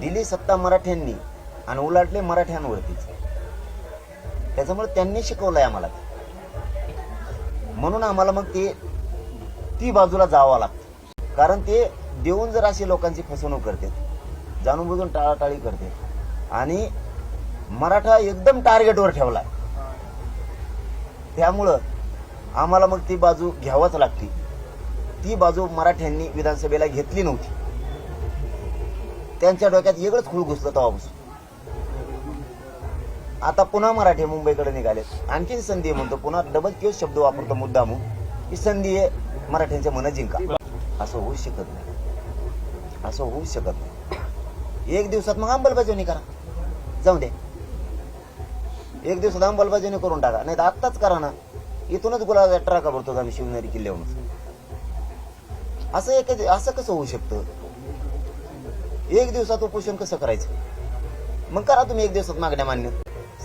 दिली सत्ता मराठ्यांनी आणि उलाटले मराठ्यांवरतीच. त्याच्यामुळे त्यांनी शिकवलंय आम्हाला म्हणून आम्हाला मग ते ती बाजूला जावं लागतं. कारण ते देऊन जर अशी लोकांची फसवणूक करते जाणून बुजून टाळाटाळी करते आणि मराठा एकदम टार्गेटवर ठेवला त्यामुळं आम्हाला मग ती बाजू घ्यावाच लागते. ती बाजू मराठ्यांनी विधानसभेला घेतली नव्हती. त्यांच्या डोक्यात वेगळंच खूळ घुसलं तेव्हापासून. आता पुन्हा मराठी मुंबईकडे निघालेत आणखीन संधी म्हणतो पुन्हा डबल किंवा शब्द वापरतो मुद्दामू. ही संधी आहे मराठ्यांच्या मन जिंका. असं होऊ शकत नाही. असं होऊ शकत नाही. एक दिवसात मग अंमलबजावणी करा. जाऊ दे. एक दिवसात अंमलबजावणी करून टाका. नाही तर आत्ताच करा ना. इथूनच गुलाब ट्राका भरतो आम्ही शिवनेरी किल्ल्यावरून. असं एक असं कसं होऊ शकतं? एक दिवसात उपोषण कसं करायचं? मग करा तुम्ही एक दिवसात मागण्या मान्य.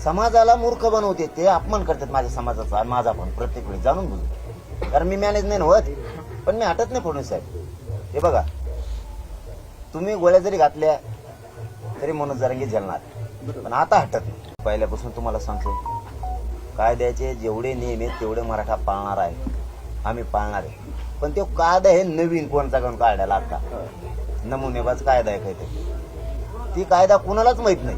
समाजाला मूर्ख बनवते ते अपमान करतात माझ्या समाजाचा आणि माझा पण प्रत्येक वेळी जाणून बुजून. कारण मी मॅनेज नाही होत पण मी हटत नाही फडणवीस साहेब. हे बघा तुम्ही गोळ्या जरी घातल्या तरी मनोज जरांगी झेलणार पण आता हटत नाही. पहिल्यापासून तुम्हाला सांगतो कायद्याचे जेवढे नियम आहेत तेवढे मराठा पाळणार आहे. आम्ही पाळणार आहे. पण तो कायदा हे नवीन कोणचा कोण काढायला आता नमुनेबाज कायदा आहे काहीतरी ती? कायदा कुणालाच माहीत नाही.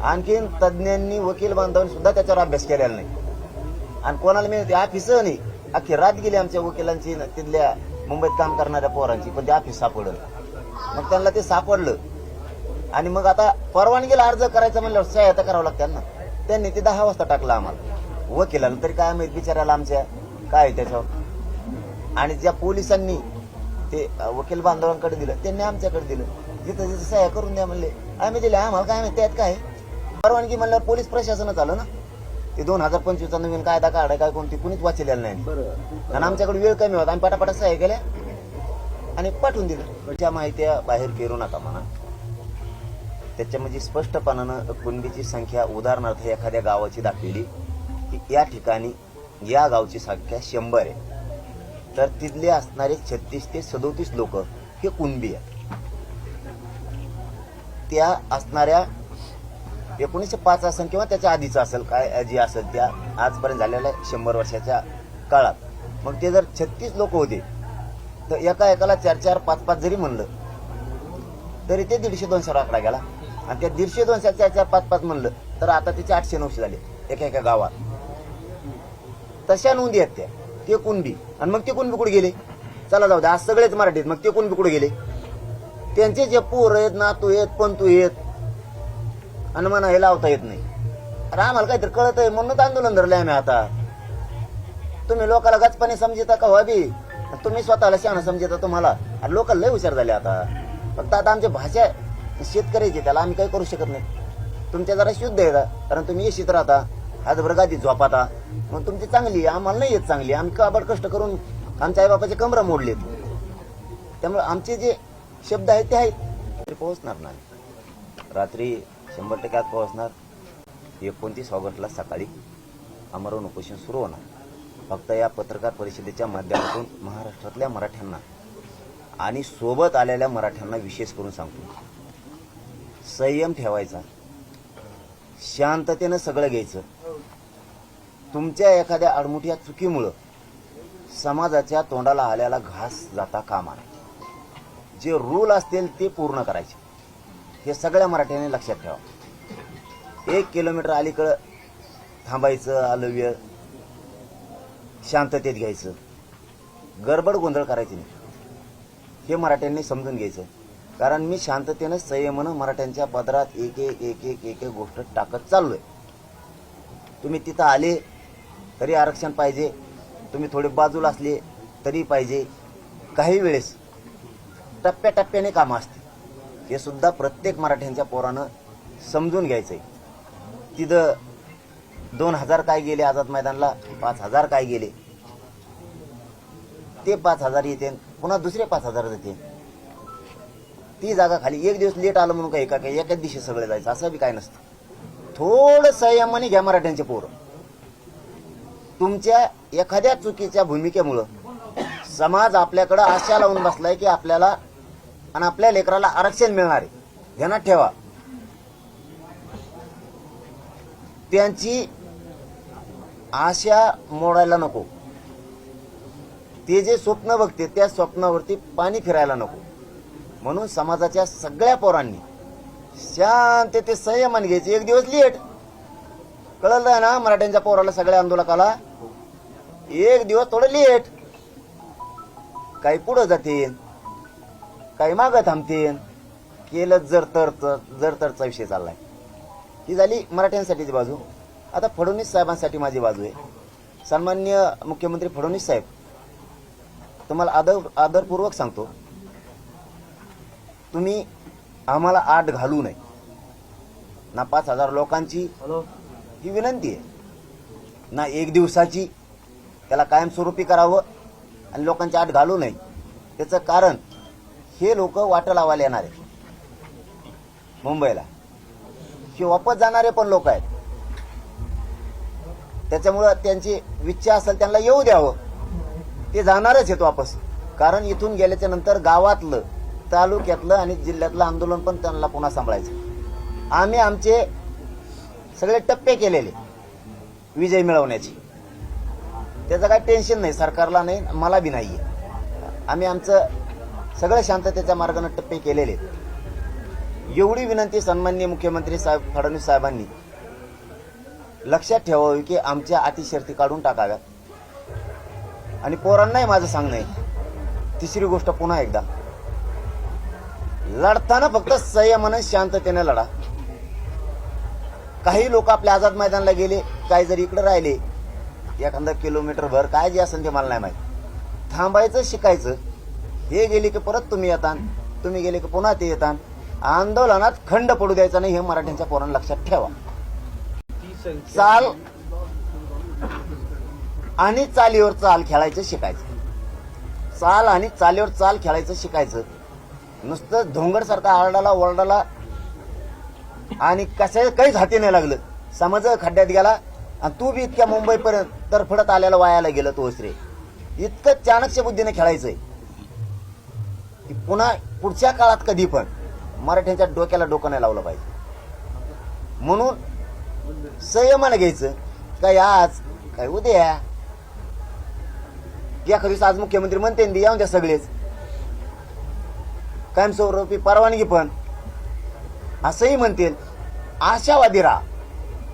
आणखीन तज्ज्ञांनी वकील बांधवांनी सुद्धा त्याच्यावर अभ्यास केलेला नाही. आणि कोणाला मिळते ऑफिस नाही. अख्खी रात गेली आमच्या वकिलांची तिथल्या मुंबईत काम करणाऱ्या पोरांची पण ते ऑफिस सापडलं. मग त्यांना ते सापडलं. आणि मग आता परवानगीला अर्ज करायचा म्हणल्यावर सहायता करावं लागतं त्यांना त्यांनी ते दहा वाजता टाकलं आम्हाला. वकिलांना तरी काय माहीत बिचारायला आमच्या काय आहे त्याच्यावर? आणि ज्या पोलिसांनी ते वकील बांधवांकडे दिलं. त्यांनी आमच्याकडे दिलं. जिथं जिथं सह्या करून द्या म्हणले. आम्ही दिले आम्हाला काय माहिती त्यात काय? परवानगी म्हणल्यावर पोलीस प्रशासनच आलं ना? ते दोन हजार पंचवीसचा नवीन कायदा काढाय काय कोणती कुणीच वाचलेला नाही. बरं. आणि आमच्याकडे वेळ कमी होता. आम्ही पटापटा सह्या केल्या आणि पाठवून दिलं. त्या माहित्या बाहेर फिरू नका म्हणा. त्याच्या म्हणजे स्पष्टपणानं कुणबीची संख्या उदाहरणार्थ एखाद्या गावाची दाखवली की या ठिकाणी या गावची संख्या शंभर आहे. तर तिथले असणारे छत्तीस ते सदोतीस लोक हे कुणबी आहेत. त्या असणाऱ्या एकोणीसशे पाच असेल किंवा त्याच्या आधीचं असेल काय जी असेल त्या आजपर्यंत झालेल्या शंभर वर्षाच्या काळात. मग ते जर छत्तीस लोक होते तर एका एकाला चार चार पाच पाच जरी म्हणलं तरी ते दीडशे दोनशे आकडा गेला. आणि त्या दीडशे दोनशे चार चार पाच पाच म्हणलं तर आता त्याचे आठशे नऊशे झाले एका एका गावात. तशा नोंदी आहेत त्या. ते कुणबी. आणि मग ते कुणबी कुठे गेले? चला जाऊ दे आज सगळेच मराठीत. मग ते कुणबी कुठे गेले? त्यांचे जे पोर आहेत नातू आहेत पंतू आहेत आणि म्हणा हे लावता येत नाही. अरे आम्हाला काहीतरी कळत आहे म्हणूनच आंदोलन धरले आम्ही आता. तुम्ही लोकाला गचपाने समजता का हो व्हावी तुम्ही स्वतःला शहाणा समजता तुम्हाला. अरे लोक लय हुशार झाले आता. फक्त आता आमची भाषा शेतकऱ्याची त्याला आम्ही काही करू शकत नाही. तुमच्या जरा शुद्ध आहे कारण तुम्ही येशीत राहता. आज हातभर गादी झोपाता मग तुमची चांगली आहे. आम्हाला नाही येत चांगली. आम्ही काबड कष्ट करून आमच्या आईबापाचे कमरा मोडलेत त्यामुळे आमचे जे शब्द आहेत ते आहेत. ते पोहोचणार नाही. रात्री शंभर टक्के आत पोहोचणार. एकोणतीस ऑगस्टला सकाळी आमरण उपोषण सुरू होणार. फक्त या पत्रकार परिषदेच्या माध्यमातून महाराष्ट्रातल्या मराठ्यांना आणि सोबत आलेल्या मराठ्यांना विशेष करून सांगतो. संयम ठेवायचा. शांततेनं सगळं घ्यायचं. तुमच्या एखाद्या अडमुठ्या चुकीमुळं समाजाच्या तोंडाला आल्याला घास जाता कामा नये. जे रूल असतील ते पूर्ण करायचे. हे सगळ्या मराठ्यांनी लक्षात ठेवा. एक किलोमीटर अलीकडं थांबायचं आलव्य शांततेत घ्यायचं. गडबड गोंधळ करायची नाही. हे मराठ्यांनी समजून घ्यायचं. कारण मी शांततेनं संयमानं मराठ्यांच्या पदरात एक एक एक एक एक एक गोष्ट टाकत चाललोय. तुम्ही तिथं आले तरी आरक्षण पाहिजे. तुम्ही थोडे बाजूला असले तरी पाहिजे. काही वेळेस टप्प्याटप्प्याने कामं असते हे सुद्धा प्रत्येक मराठ्यांच्या पोरानं समजून घ्यायचं आहे तिथं दोन हजार काय गेले आझाद मैदानला पाच हजार काय गेले? ते पाच हजार येते पुन्हा दुसरे पाच हजार येते. ती जागा खाली एक दिवस लेट आलं म्हणून काही एका काही एकाच दिवशी सगळं जायचं असं बी काय नसतं. थोडं संयमाने घ्या मराठ्यांचे पोरं. तुमच्या एखाद्या चुकीच्या भूमिकेमुळं समाज आपल्याकडं आशा लावून बसलाय की आपल्याला आणि आपल्या लेकराला आरक्षण मिळणार आहे. ध्यानात ठेवा. त्यांची आशा मोडायला नको. ते जे स्वप्न बघते त्या स्वप्नावरती पाणी फिरायला नको. म्हणून समाजाच्या सगळ्या पोरांनी शांत ते संयमान घ्यायचे. एक दिवस लेट. कळलं ना मराठ्यांच्या पोराला सगळ्या आंदोलकाला? एक दिवस थोडं लेट. काही पुढं जातील काही मागं थांबतील केलं जर तर जर तरचा विषय चाललाय. ही झाली मराठ्यांसाठीची बाजू. आता फडणवीस साहेबांसाठी माझी बाजू आहे. सन्मान्य मुख्यमंत्री फडणवीस साहेब तुम्हाला आदर आदरपूर्वक सांगतो. तुम्ही आम्हाला आठ घालू नये. ना पाच हजार लोकांची ही विनंती आहे. ना एक दिवसाची त्याला कायमस्वरूपी करावं आणि लोकांची आठ घालू नये. त्याचं कारण हे लोक वाट लावायला येणार आहे मुंबईला. हे वापस जाणारे पण लोक आहेत. त्याच्यामुळं त्यांची इच्छा असेल त्यांना येऊ द्यावं. ते जाणारच आहेत वापस. कारण इथून गेल्याच्यानंतर गावातलं तालुक्यातलं आणि जिल्ह्यातलं आंदोलन पण त्यांना पुन्हा सांभाळायचं. आम्ही आमचे सगळे टप्पे केलेले. विजय मिळवण्याची. त्याचं काही टेन्शन नाही सरकारला नाही मला बी नाही आम्ही आमचं सगळं शांततेच्या मार्गाने टप्पे केलेले आहेत. एवढी विनंती सन्माननीय मुख्यमंत्री साहेब फडणवीस साहेबांनी लक्षात ठेवावी की आमच्या अतिशर्ती काढून टाकाव्यात. आणि पोरांनाही माझं सांगणं आहे. तिसरी गोष्ट पुन्हा एकदा. लढताना फक्त संयमानं शांततेने लढा. काही लोक आपल्या आझाद मैदानाला गेले काही जरी इकडे राहिले एखादा किलोमीटर भर काय जे असेल ते मला नाही माहीत. थांबायचं शिकायचं. हे गेले की परत तुम्ही येतान तुम्ही गेले की पुन्हा ते येतान. आंदोलनात खंड पडू द्यायचा नाही हे मराठ्यांच्या पोरांना लक्षात ठेवा. चाल आणि चालीवर चाल खेळायचं शिकायचं. चाल आणि चालीवर चाल खेळायचं शिकायचं. नुसतं धोंगडसारखा आरडाला ओरडाला आणि कशा काहीच हाती नाही लागलं. समज खड्ड्यात गेला आणि तू बी इतक्या मुंबईपर्यंत तरफडत आल्याला वायाला गेलं तो रे इतकं चाणक्य बुद्धीने खेळायचंय. की पुन्हा पुढच्या काळात कधी पण मराठ्यांच्या डोक्याला डोकं नाही लावलं पाहिजे. म्हणून संयमानं घ्यायचं काय आज काय उद्या? एखाद दिवस आज मुख्यमंत्री म्हणते ना, येऊन द्या सगळेच. कायमस्वरूपी परवानगी पण. असंही म्हणतील आशावादी राहा.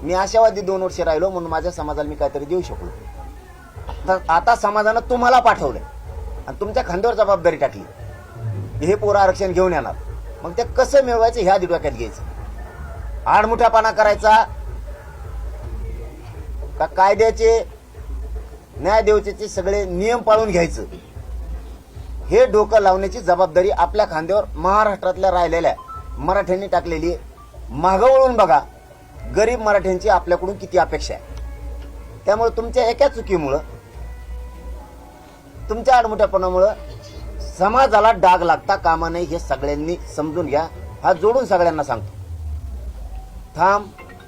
मी आशावादी दोन वर्ष राहिलो म्हणून माझ्या समाजाला मी काहीतरी देऊ शकलो. तर आता समाजानं तुम्हाला पाठवलंय. आणि तुमच्या खांद्यावर जबाबदारी टाकली. हे पोरं आरक्षण घेऊन येणार. मग ते कसं मिळवायचं ह्या डोक्यात घ्यायचं. आडमुठ्यापणा करायचा. का कायद्याचे न्यायदेवतेचे सगळे नियम पाळून घ्यायचं. हे डोकं लावण्याची जबाबदारी आपल्या खांद्यावर महाराष्ट्रातल्या राहिलेल्या मराठ्यांनी टाकलेली मागं वळून बघा. गरीब मराठ्यांची आपल्याकडून किती अपेक्षा आहे? त्यामुळे तुमच्या एका चुकीमुळं तुमच्या आडमुठ्यापणामुळं समाजाला डाग लागता कामा नाही हे सगळ्यांनी समजून घ्या. हा जोडून सगळ्यांना सांगतो. थांब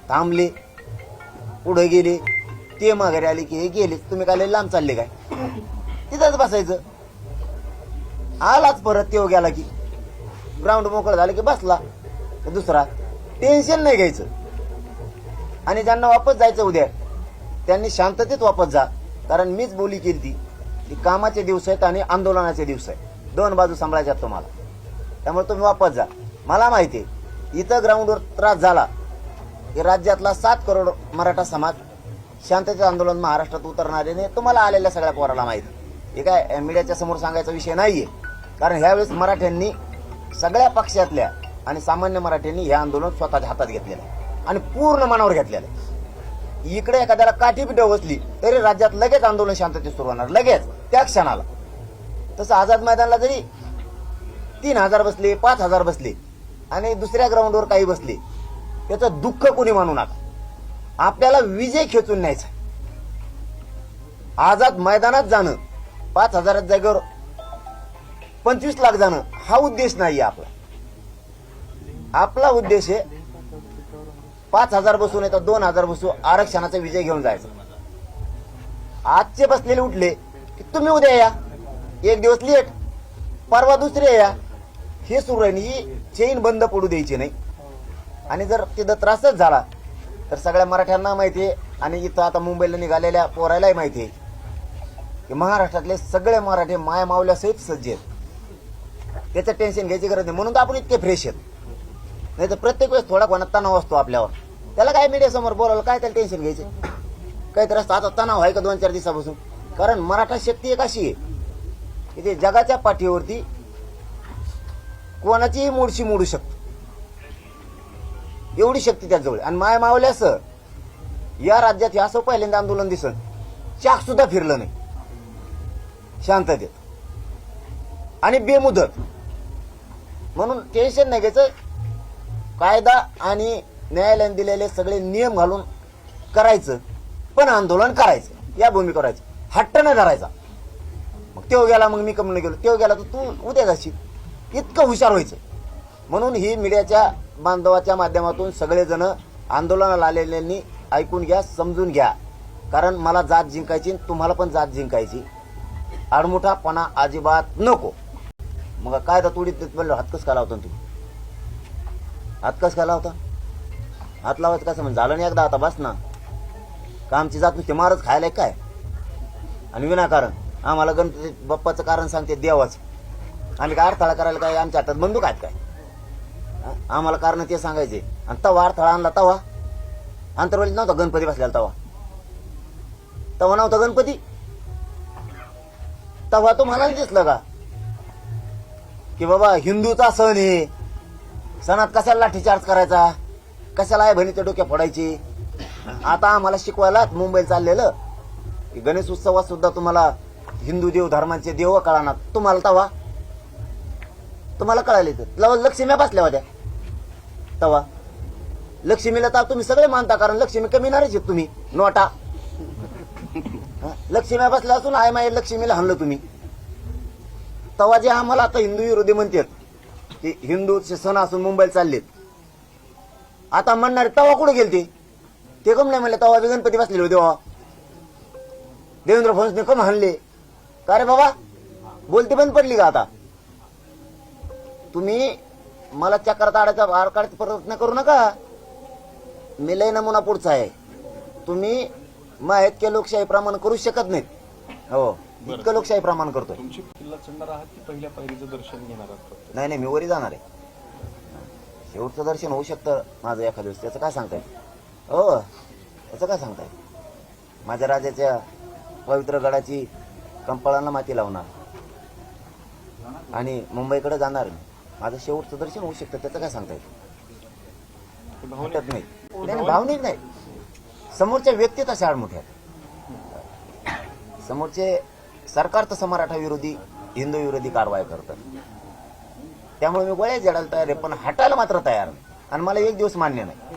थांबले पुढे गेले ते माघारी आले की हे गेले तुम्ही काय लांब चालले काय? तिथंच बसायचं. आलाच परत तेव्हा गेला की. ग्राउंड मोकळं झालं की बसला. दुसरा टेन्शन नाही घ्यायचं. आणि ज्यांना वापस जायचं उद्या त्यांनी शांततेत वापस जा. कारण मीच बोली केली ती की कामाचे दिवस आहेत आणि आंदोलनाचे दिवस आहेत. दोन बाजू सांभाळायच्या तुम्हाला. त्यामुळे तुम्ही वापस जा. मला माहिती आहे इथं ग्राउंडवर त्रास झाला की राज्यातला सात करोड मराठा समाज शांततेचं आंदोलन महाराष्ट्रात उतरणारे नाही तुम्हाला आलेल्या सगळ्या पोराला माहिती हे काय मीडियाच्या समोर सांगायचा विषय नाहीये. कारण ह्यावेळेस मराठ्यांनी सगळ्या पक्षातल्या आणि सामान्य मराठ्यांनी हे आंदोलन स्वतःच्या हातात घेतलेलं आहे. आणि पूर्ण मनावर घेतलेलं आहे. इकडे एखाद्याला काठीपीठ बसली तरी राज्यात लगेच आंदोलन शांततेत सुरू होणार लगेच त्या क्षणाला. तसं आझाद मैदानला जरी तीन हजार बसले पाच हजार बसले आणि दुसऱ्या ग्राउंडवर काही बसले त्याचं दुःख कोणी मानू नका. आपल्याला विजय खेचून न्यायचा आझाद मैदानात जाणं पाच हजारात जागेवर पंचवीस लाख जाणं हा उद्देश नाही आपला. आपला उद्देश आहे पाच हजार बसून येतात तर दोन हजार बसू आरक्षणाचा विजय घेऊन जायचा. आजचे बसलेले उठले की तुम्ही उद्या या. एक दिवस लेट परवा दुसरे या. हे सुरू आहे आणि ही चेन बंद पडू द्यायची नाही. आणि जर तिथं त्रासच झाला तर सगळ्या मराठ्यांना माहिती आहे आणि इथं आता मुंबईला निघालेल्या पोरायलाही माहिती आहे. की महाराष्ट्रातले सगळे मराठी माया मावल्यासहित सज्ज आहेत. त्याचं टेन्शन घ्यायची गरज नाही. म्हणून तर आपण इतके फ्रेश आहेत. नाही तर प्रत्येक वेळेस थोडा कोणा तणाव असतो आपल्यावर. त्याला काय मीडिया समोर बोलावलं काय त्याला टेन्शन घ्यायचं? काही त्रास आता तणाव आहे का दोन चार दिवसापासून? कारण मराठा शक्ती एक अशी आहे. की ते जगाच्या पाठीवरती कोणाचीही मोडशी मोडू शकतो. एवढी शक्ती त्याजवळ. आणि माय मावल्यास या राज्यात हे असं पहिल्यांदा आंदोलन दिसन चाक सुद्धा फिरलं नाही. शांततेत आणि बेमुदत. म्हणून टेन्शन नाही घ्यायचं. कायदा आणि न्यायालयाने दिलेले सगळे नियम घालून करायचं. पण आंदोलन करायचं. या भूमी करायचं. हट्ट नाही धरायचा. मग तो गेला मग मी कमी गेलो. तो गेला तर तू उद्या जाशील. इतकं हुशार व्हायचं. म्हणून ही मीडियाच्या बांधवाच्या माध्यमातून सगळेजण आंदोलनाला आलेल्यांनी ऐकून घ्या समजून घ्या. कारण मला जात जिंकायची आणि तुम्हाला पण जात जिंकायची. आडमुठापणा अजिबात नको. मग काय तर तुडीत म्हणलं हातकस का लावतो तू हातकस का लावता? हात लावायचं कसं? म्हणजे झालं नाही एकदा आता बस ना. का आमची जात नुसते मारच खायला काय? आणि विनाकारण. आम्हाला गणपती बाप्पाचं कारण सांगते देवाचं. आम्ही काय अडथळा करायला काय? आमच्या हातात बंदूक आहेत काय? आम्हाला कारण ते सांगायचे. आणि तवा अडथळा आणला तवा. अंतरवलीत नव्हता गणपती बसलेला तवा. तवा नव्हता गणपती? तवा तो मला दिसलं का? की बाबा हिंदूचा सण आहे. सणात कशाला लाठीचार्ज करायचा? कशाला आहे बहिणीच्या डोक्या फोडायची? आता आम्हाला शिकवायला मुंबईला चाललेलं. की गणेश उत्सवात सुद्धा तुम्हाला हिंदू देव धर्माचे देव कळणार तुम्हाला तवा. तुम्हाला कळाले तर लव- लक्ष्म्या बसल्या होत्या. तवा. लक्ष्मीला तर तुम्ही सगळे मानता कारण लक्ष्मी कमी नाहीच आहेत तुम्ही. नोटा. लक्ष्मी लक्ष्म्या बसल्या असून आय माय लक्ष्मीला हाणलं तुम्ही. तवा जे आम्हाला आता हिंदू विरोधी म्हणतात ते हिंदूचे सण असून मुंबईला चाललेत. आता म्हणणारे तवा कुठे गेलते? ते कम नाही म्हणले तवा बी गणपती बसलेले होते तेव्हा. देवेंद्र फडणवीसने कम हाणले. का रे बाबा? बोलते बंद पडली का आता? तुम्ही मला चक्रात आडायचा आड काढायचा प्रयत्न करू नका. मी लय नमुना पुढचा आहे. तुम्ही मग इतक्या लोकशाही प्रमाण करू शकत नाहीत. हो. इतकं लोकशाही प्रमाण करतोय. तुमची किल्ला चढणार आहात की पहिल्या पायरीचं दर्शन घेणार आहात? नाही नाही मी वरी जाणार आहे. शेवटचं दर्शन होऊ शकतं माझं एखाद्या दिवस त्याचं काय सांगताय? हो त्याचं काय सांगताय? माझ्या राजाच्या पवित्र गडाची कंपाळांना माती लावणार. आणि मुंबईकडे जाणार मी. माझं शेवटचं दर्शन होऊ शकतं. त्याचं काय सांगताय? भावनिक. नाही. भावनिक. नाही समोरच्या व्यक्ती तशा आडमुठ्या. समोरचे सरकार तसं मराठा विरोधी हिंदू विरोधी कारवाई करतं. त्यामुळे मी गोळ्या जडायला तयार आहे पण हटायला मात्र तयार नाही. आणि मला एक दिवस मान्य नाही.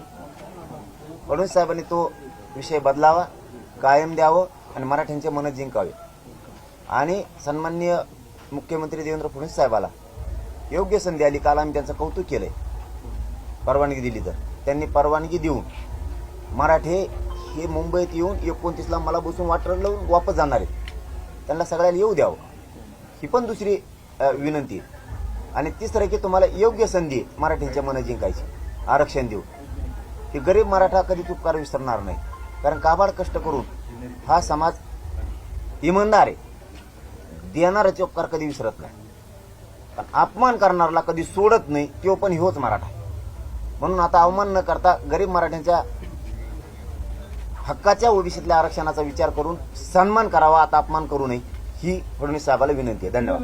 फडणवीस साहेबांनी तो विषय बदलावा कायम द्यावं आणि मराठ्यांचे मन जिंकावे. आणि सन्माननीय मुख्यमंत्री देवेंद्र फडणवीस साहेबाला योग्य संधी आली. काल आम्ही त्यांचं कौतुक केलंय. परवानगी दिली तर. त्यांनी परवानगी देऊन मराठे हे मुंबईत येऊन एकोणतीसला मला बसून वाटर लावून वापस जाणार आहेत. त्यांना सगळ्याला येऊ द्यावं. ही पण दुसरी अ, विनंती. आहे. आणि तिसरं की तुम्हाला योग्य संधी मराठ्यांच्या मन जिंकायची. आरक्षण देऊ की गरीब मराठा कधी उपकार विसरणार नाही. कारण काबाड कष्ट करून हा समाज इमानदार आहे. देणाराचे उपकार कधी विसरत नाही. पण अपमान करणारला कधी सोडत नाही तो पण होच मराठा. म्हणून आता अवमान न करता गरीब मराठ्यांच्या हक्काच्या ओबीसीतल्या आरक्षणाचा विचार करून सन्मान करावा आता अपमान करू नये ही फडणवीस साहेबाला विनंती आहे. धन्यवाद.